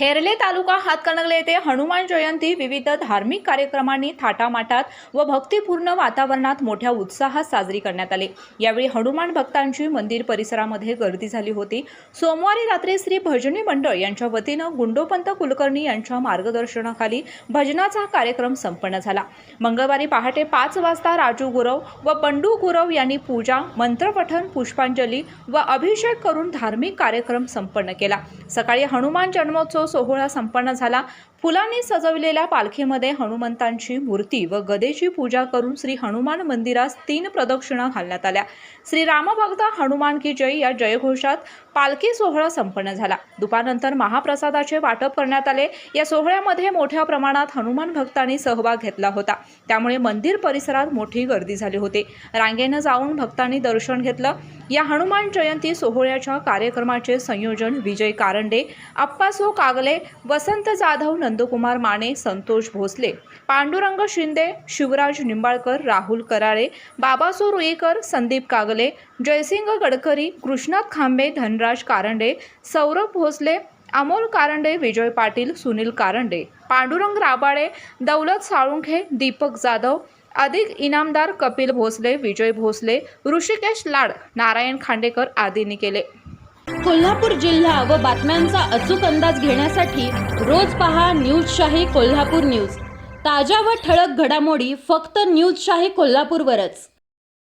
हेरले तालुका हातकणंगले येथे हनुमान जयंती विविध धार्मिक कार्यक्रमांनी थाटामाटात व भक्तिपूर्ण वातावरणात मोठ्या उत्साहात साजरी करण्यात आली. यावेळी हनुमान भक्तांची मंदिर परिसरामध्ये गर्दी झाली होती. सोमवारी रात्री श्री भजनी मंडळ यांच्या वतीनं गुंडोपंत कुलकर्णी यांच्या मार्गदर्शनाखाली भजनाचा कार्यक्रम संपन्न झाला. मंगळवारी पहाटे पाच वाजता राजू गुरव व बंडू गुरव यांनी पूजा मंत्रपठन पुष्पांजली व अभिषेक करून धार्मिक कार्यक्रम संपन्न केला. सकाळी हनुमान जन्मोत्सव सोहळा संपन्न झाला. फुलांनी सजवलेल्या पालखीमध्ये हनुमंतांची मूर्ती व गदेची पूजा करून श्री हनुमान मंदिरास तीन प्रदक्षिणा घालण्यात आल्या. श्री रामभक्त हनुमान की जय या जयघोषात पालखी सोहळा संपन्न झाला. दुपारनंतर महाप्रसादाचे वाटप करण्यात आले. या सोहळ्यामध्ये मोठ्या प्रमाणात हनुमान भक्तांनी सहभाग घेतला होता. त्यामुळे मंदिर परिसरात मोठी गर्दी झाली होती. रांगेनं जाऊन भक्तांनी दर्शन घेतलं. या हनुमान जयंती सोहळ्याच्या कार्यक्रमाचे संयोजन विजय कारंडे अप्पासो कागले वसंत जाधव नंदकुमार माने संतोष भोसले पांडुरंग शिंदे शिवराज निंबाळकर राहुल कराळे बाबासो रुईकर संदीप कागले जयसिंग गडकरी कृष्णात खांबे धनराज कारंडे सौरभ भोसले अमोल कारंडे विजय पाटील सुनील कारंडे पांडुरंग राबाळे दौलत साळुंखे दीपक जाधव अधिक इनामदार कपिल भोसले विजय भोसले ऋषिकेश लाड नारायण खांडेकर आदींनी केले. कोल्हापूर जिल्हा व बातम्यांचा अचूक अंदाज घेण्यासाठी रोज पहा न्यूजशाही कोल्हापूर न्यूज. ताज्या व ठळक घडामोडी फक्त न्यूजशाही कोल्हापूरवरच.